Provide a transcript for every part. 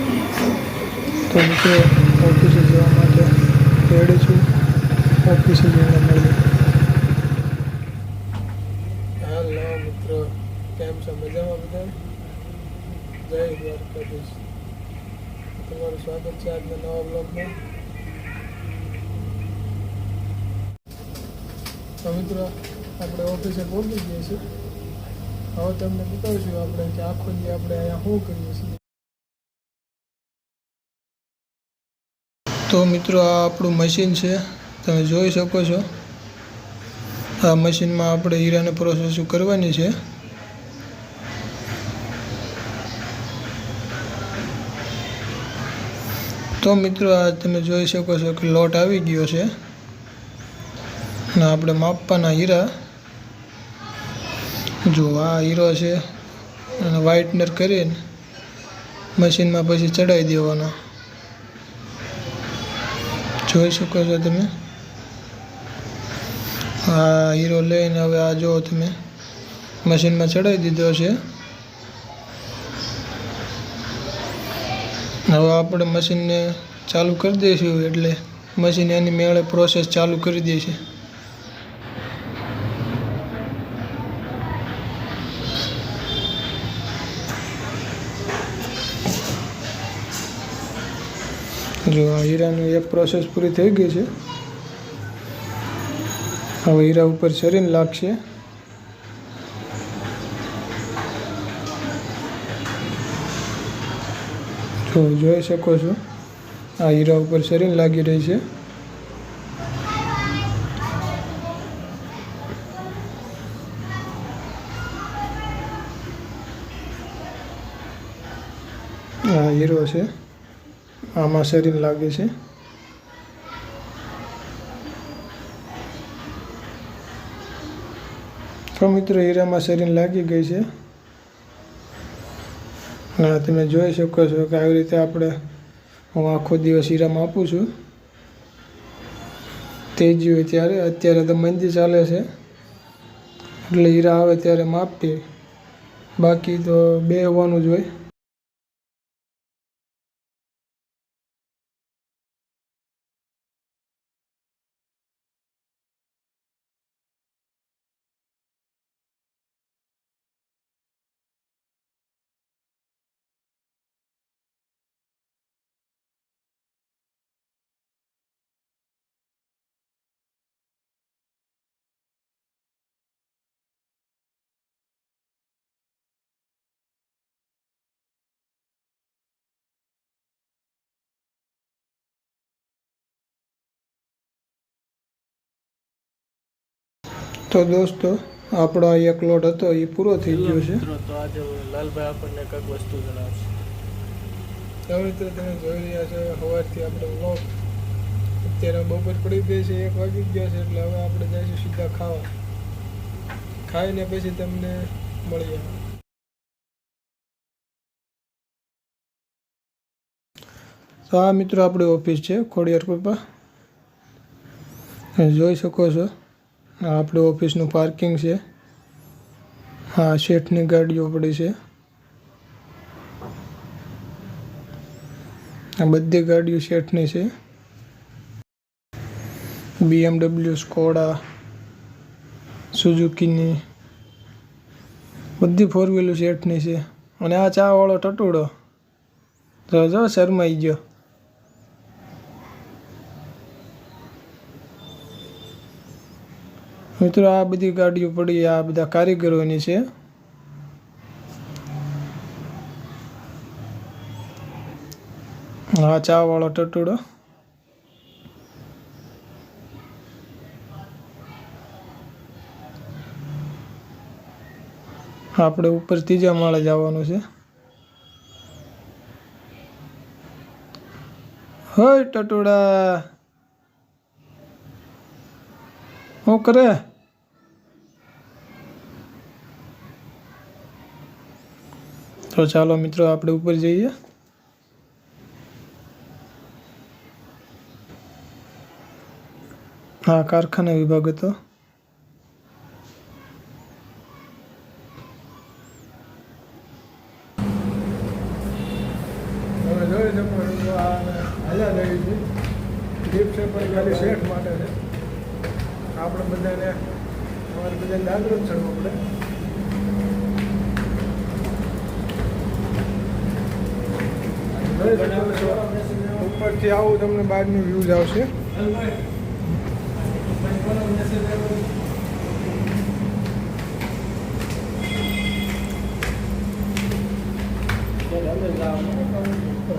તો મિત્રો ઓફિસે જવા માટે રેડી છું. ઓફિસે જઈને મળીએ હાલો મિત્રો, કેમ છો? મજામાં બધા? જય દ્વારકાધીશ. તમારું સ્વાગત છે આજના નવા બ્લોગમાં. તો મિત્રો, આપણે ઓફિસે પહોંચી ગયા છીએ. હવે તમને બતાવીશું આપણે કે આખો દી આપણે અહીંયા શું કરીએ છીએ. તો મિત્રો આ આપણું મશીન છે. તમે જોઈ શકો છો. આ મશીનમાં આપણે હીરાને પ્રોસેસ કરવાની છે. તો મિત્રો આ તમે જોઈ શકો છો કે લોટ આવી ગયો છે. અને આપણે માપવાના હીરા. જો આ હીરો છે અને વ્હાઇટનર કરીને મશીનમાં પછી ચડાવી દેવાનો. જોઈ શકો છો તમે. આ હીરો લઈને હવે આ જુઓ તમે. મશીનમાં ચડાવી દીધો છે. હવે આપણે મશીનને ચાલુ કરી દઈશું એટલે મશીન એની મેળે પ્રોસેસ ચાલુ કરી દે જો આ હીરાની એક પ્રોસેસ પૂરી થઈ ગઈ છે. હવે હીરા ઉપર શરીર લાગશે. જો જોઈ શકો છો, આ હીરા ઉપર શરીર લાગી રહી છે. આ હીરો છે. આમાં શરીર લાગે છે. તો મિત્રો, હીરામાં શરીર લાગી ગઈ છે. અને તમે જોઈ શકો છો કે આવી રીતે આપણે હું આખો દિવસ હીરામાં આપું છું. તેજી હોય ત્યારે અત્યારે તો મંદી ચાલે છે. એટલે હીરા આવે ત્યારે માપીએ. બાકી તો બે હોવાનું જ હોય. તો દોસ્તો આપણો આ એક લોટ હતો એ પૂરો થઈ ગયો છે. તો આજે લાલભાઈ આપણને કંઈક વસ્તુ જણાવશે. મિત્રો તમે જોઈ રહ્યા છો સવારથી આપણે વ્લોગ અત્યારે બપોર પડી ગઈ છે એક વાગી ગયા છે એટલે હવે આપણે જઈશું સીધા ખાવા. ખાઈને પછી તમને મળીએ. તો આ મિત્રો આપણી ઓફિસ છે ખોડિયાર કૃપા જોઈ શકો છો. આ આપણી ઓફિસનું પાર્કિંગ છે. હા, શેઠની ગાડીઓ પડી છે. આ બધી ગાડીઓ શેઠની છે. બીએમડબલ્યુ સ્કોડા સુઝુકીની બધી ફોર વ્હીલર શેઠની છે. અને આ ચા વાળો ટટુડો. જો શરમાઈ ગયો. મિત્રો, આ બધી ગાડીઓ પડી, આ બધા કારીગરોની છે. હા વાળો ટટુડો. આપણે ઉપર ત્રીજા માળે જવાનું છે. હોય, ટટુડા. શું કરે? તો ચાલો મિત્રો, આપણે ઉપર જઈએ. હા, કારખાના વિભાગ હતો. આપણે બધાને, અમારે બધાને જ ચડવો પડે જોઈ શકો છો ઉપરથી આવું તમને બહારનું વ્યૂઝ આવશે.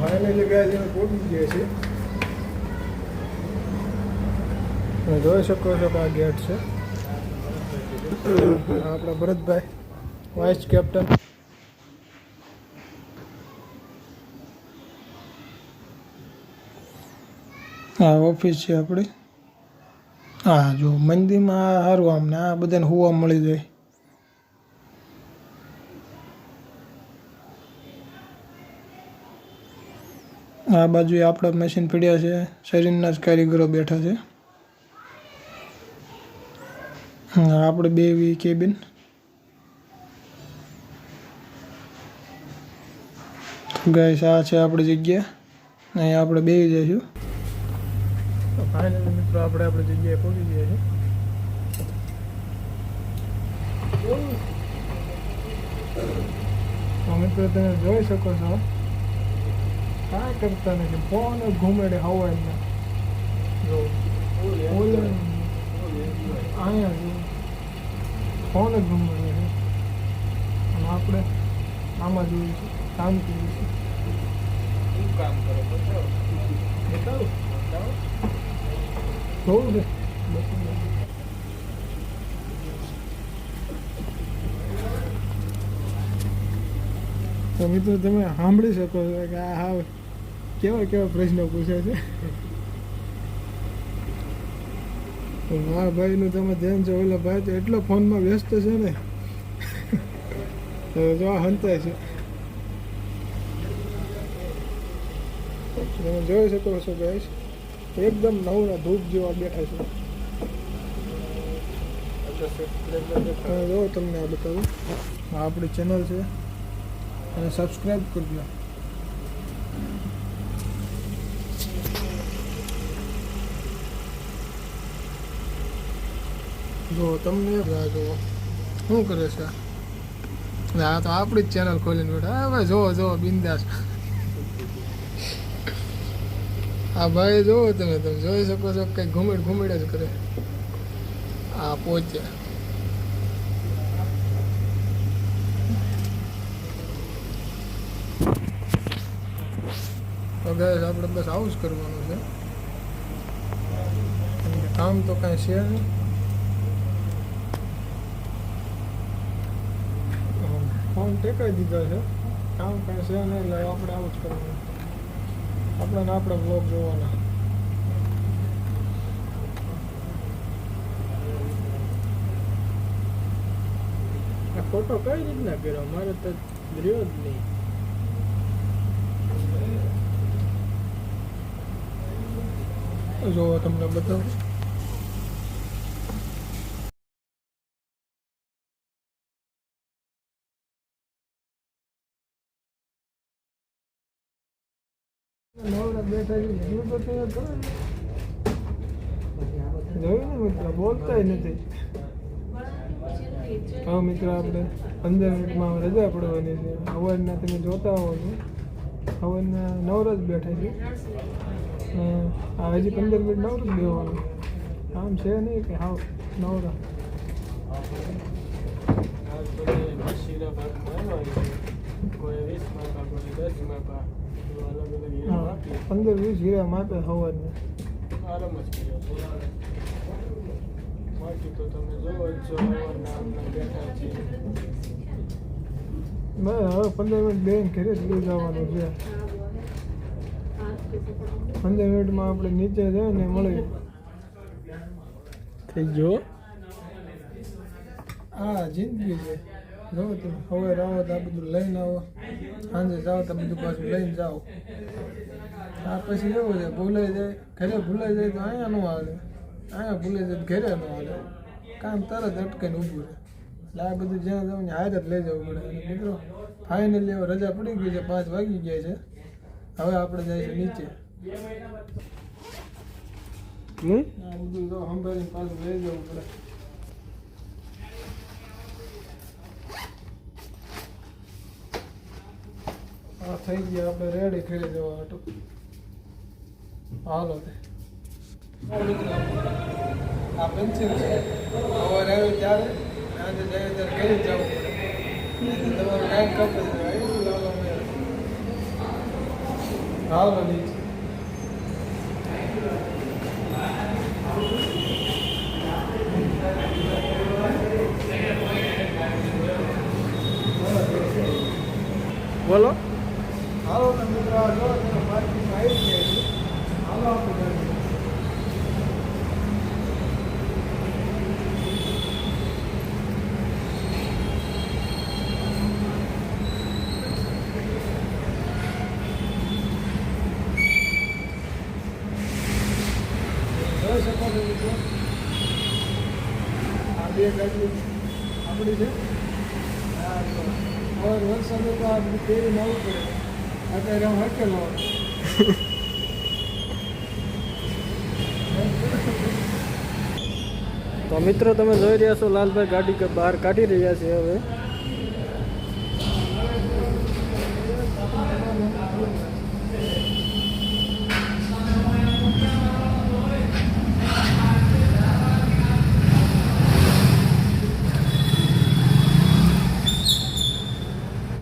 ફાઇનલી જગ્યાએ જઈને પહોંચી ગયા છે. તમે જોઈ શકો છો કે આ ગેટ છે. આપણા ભરતભાઈ વાઇસ કેપ્ટન આ ઓફિસ છે આપણી હા જો મંદિરમાં સારું આમ ને આ બધાને હોવા મળી જાય. આ બાજુ આપણા મશીન પીડ્યા છે શરીરના જ કારીગરો બેઠા છે. હા, આપણે બે કેબિન ગાય આ છે આપણી જગ્યા. અહીંયા આપણે બે જઈશું. ફાઇનલી મિત્રો, આપણે આપણી જગ્યાએ પહોંચી ગયા છે તો મિત્રો, તમે જોઈ શકો છો, કાંઈ કરતા નથી. ફોન ઘુમેડે હવાના જો અહીંયા જો ફોન જ ઘૂમેડે છે. અને આપણે આમાં જોઈએ છે કામ કરીએ છીએ. કામ કરો? બતાવો. બતાવો. જોવું છે તો તમે સાંભળી શકો છો કે આ હા કેવા કેવા પ્રશ્નો પૂછે છે. આ ભાઈનું તમે ધ્યાન છો. ઓલા ભાઈ તો એટલો ફોનમાં વ્યસ્ત છે ને. જોવા હંતાય છે. તમે જોઈ શકો છો ગાઈસ એકદમ નવરા ધૂપ જેવા બેઠા છે. જો તમને આ બતાવું. આપણી ચેનલ છે. અને સબસ્ક્રાઈબ કરજો. જો તમને આ જુઓ શું કરે છે? આ? તો આપણી જ ચેનલ ખોલીને બેઠા. હવે જો જોવો બિંદાસ. આ ભાઈ જોવો તમે તમે જોઈ શકો છો કંઈક ઘુમેડ ઘુમેડ જ કરે. આ પહોંચ્યા તો આપણે બસ આવું જ કરવાનું છે. કામ તો કાંઈ છે નહીં. ફોન ટેકાઈ દીધો છે. કામ કાંઈ છે નહીં, એટલે આપણે આવું જ કરવાનું આપણે ને આપણે બ્લોગ જોવાના. આ ફોટો કઈ રીતના કર્યો? મારે તો રહ્યો જ નહીં. જોવો તમને બતાવું. જોયું ને મિત્ર બોલતાય નથી હા મિત્ર આપણે પંદર મિનિટમાં રજા પડવાની અવાજના તમે જોતા હોવ છો અવાજના નવરા જ બેઠા છે આ હજી પંદર મિનિટ નવરું જ બેવાનું આમ છે. નહીં કે હા નવરા કોઈ વીસ માપા કોઈ દસ માપા એવા અલગ અલગ હીરા હા આપી પંદર વીસ હીરા માપે હવાજને આરામ જ કર્યો છે બાકી તો તમે જોવો જ છો સવારના બેઠા છીએ. બસ હવે પંદર મિનિટ બેન ઘરે જ લઈ જવાનું છે. પંદર મિનિટમાં આપણે નીચે જાય ને મળી. થઈ ગયો? આ જિંદગી છે. જો તમે હવે આવો તો આ બધું લઈને આવો. સાંજે જાઓ તો બધું પાછું લઈને જાઓ. આ પછી એવું છે ભૂલાઈ જાય ઘરે ભૂલાઈ જાય તો અહીંયા ન આવે અહીંયા ભૂલાઈ જાય ઘરે ન આવે કામ તરત અટકાઈને ઊભું રહે. એટલે આ બધું જ્યાં જવું ને હાજર લઈ જવું પડે. અને મિત્રો ફાઇનલી હવે રજા પડી ગઈ છે પાંચ વાગી ગયા છે. હવે આપણે જઈશું નીચે. આ બધું તો સંભાળીને પાછું લઈ જવું પડે. આ થઈ ગયા આપણે રેડી ખેડી જવા હતું હાલો આ પેન્સિલ છે. સવારે આવ્યું ત્યારે આજે જાય ત્યારે કરી જવું પડે. તમારું લાલો મેળ. હાલો નીચે. બોલો હાલો ને મિત્રો આ જો તમે પાર્કિંગમાં આવી ગયા છે હાલો આપણે ગાડી આ બે ગાડી આપણી છે હવે વરસાદ તો આ બધું પહેરીને આવવું પડે અત્યારે હું હકેલો તો મિત્રો, તમે જોઈ રહ્યા છો લાલભાઈ ગાડી બહાર કાઢી રહ્યા છે હવે.